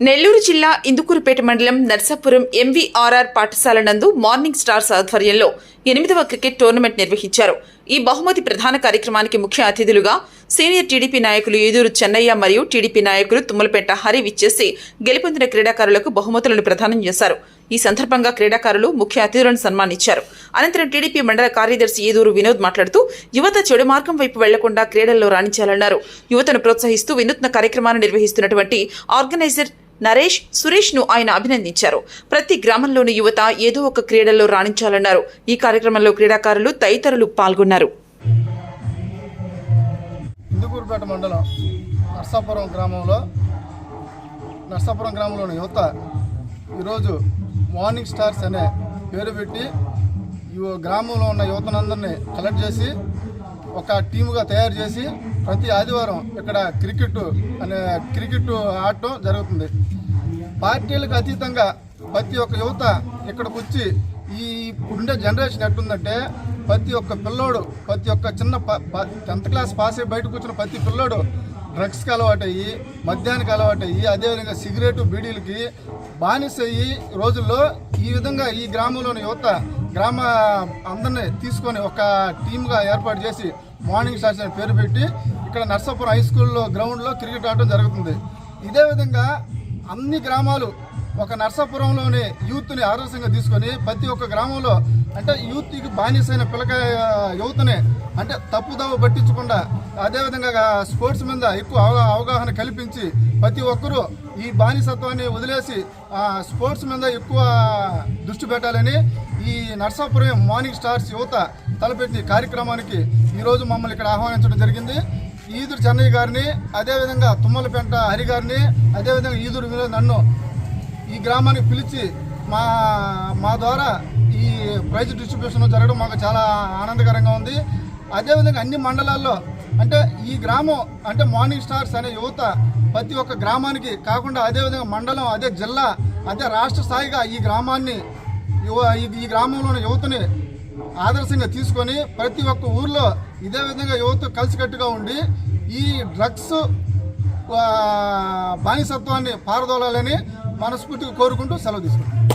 నెల్లూరు జిల్లా ఇందుకూరుపేట మండలం నర్సాపురం ఎంవీఆర్ఆర్ పాఠశాల నందు మార్నింగ్ స్టార్స్ ఆధ్వర్యంలో ఎనిమిదవ క్రికెట్ టోర్నమెంట్ నిర్వహించారు. ఈ బహుమతి ప్రధాన కార్యక్రమానికి ముఖ్య అతిథులుగా సీనియర్ టీడీపీ నాయకులు ఏదూరు చెన్నయ్య మరియు టీడీపీ నాయకులు తుమ్మలపేట హరి విచ్చేసి గెలుపొందిన క్రీడాకారులకు బహుమతులను ప్రదానం చేశారు. ఈ సందర్భంగా క్రీడాకారులు ముఖ్య అతిథులను సన్మానించారు. అనంతరం టీడీపీ మండల కార్యదర్శి ఏదూరు వినోద్ మాట్లాడుతూ యువత చెడు మార్గం వైపు వెళ్ళకుండా క్రీడల్లో రాణించాలన్నారు. యువతను ప్రోత్సహిస్తూ వినూత్న కార్యక్రమాన్ని నిర్వహిస్తున్నటువంటి ఆర్గనైజర్ నరేష్ సురేష్ను ఆయన అభినందించారు. ప్రతి గ్రామంలోని యువత ఏదో ఒక క్రీడల్లో రాణించాలన్నారు. ఈ కార్యక్రమంలో క్రీడాకారులు తదితరులు పాల్గొన్నారు. ఇందుకూరుపేట మండలం నర్సాపురం గ్రామంలో నర్సాపురం గ్రామంలోని యువత ఈరోజు మార్నింగ్ స్టార్స్ అనే పేరు పెట్టి ఈ గ్రామంలో ఉన్న యువతనందరినీ కలెక్ట్ చేసి ఒక టీముగా తయారు చేసి ప్రతి ఆదివారం ఇక్కడ క్రికెట్ అనే క్రికెట్ ఆడటం జరుగుతుంది. పార్టీలకు అతీతంగా ప్రతి ఒక్క యువత ఇక్కడికి వచ్చి ఈ ఇప్పుడుండే జనరేషన్ ఎట్టుందంటే ప్రతి ఒక్క పిల్లోడు ప్రతి ఒక్క చిన్న టెన్త్ క్లాస్ పాస్ అయ్యి బయటకు వచ్చిన ప్రతి పిల్లోడు డ్రగ్స్కి అలవాటయ్యి మద్యానికి అలవాటయ్యి అదేవిధంగా సిగరెట్ బీడీలకి బానిసయ్యి రోజుల్లో ఈ విధంగా ఈ గ్రామంలోని యువత గ్రామ అందరినీ తీసుకొని ఒక టీమ్గా ఏర్పాటు చేసి మార్నింగ్ స్టార్స్ అనే పేరు పెట్టి ఇక్కడ నర్సాపురం హై స్కూల్లో గ్రౌండ్లో క్రికెట్ ఆడటం జరుగుతుంది. ఇదే విధంగా అన్ని గ్రామాలు ఒక నర్సాపురంలోని యూత్ని ఆదర్శంగా తీసుకొని ప్రతి ఒక్క గ్రామంలో అంటే యూత్కి బానిసైన పిల్లకాయ యువతనే అంటే తప్పుదవ పట్టించకుండా అదేవిధంగా స్పోర్ట్స్ మీద ఎక్కువ అవగా- అవగాహన కల్పించి ప్రతి ఒక్కరూ ఈ బానిసత్వాన్ని వదిలేసి స్పోర్ట్స్ మీద ఎక్కువ దృష్టి పెట్టాలని ఈ నర్సాపురం మార్నింగ్ స్టార్స్ యువత తలపెట్టిన కార్యక్రమానికి ఈరోజు మమ్మల్ని ఇక్కడ ఆహ్వానించడం జరిగింది. ఈదురు చెన్నయ్య గారిని అదేవిధంగా తుమ్మలపెంట హరి గారిని అదేవిధంగా ఈదురు వినోద్ నన్ను ఈ గ్రామానికి పిలిచి మా మా ద్వారా ఈ ప్రైజ్ డిస్ట్రిబ్యూషన్ జరగడం మాకు చాలా ఆనందకరంగా ఉంది. అదేవిధంగా అన్ని మండలాల్లో అంటే ఈ గ్రామం అంటే మార్నింగ్ స్టార్స్ అనే యువత ప్రతి ఒక్క గ్రామానికి కాకుండా అదేవిధంగా మండలం అదే జిల్లా అదే రాష్ట్ర స్థాయిగా ఈ గ్రామాన్ని యువ ఈ- ఈ గ్రామంలోని యువతని ఆదర్శంగా తీసుకొని ప్రతి ఒక్క ఊర్లో ఇదే విధంగా యువత కలిసికట్టుగా ఉండి ఈ డ్రగ్స్ బానిసత్వాన్ని పారదోలాలని మనస్ఫూర్తిగా కోరుకుంటూ సెలవు తీసుకుంటాం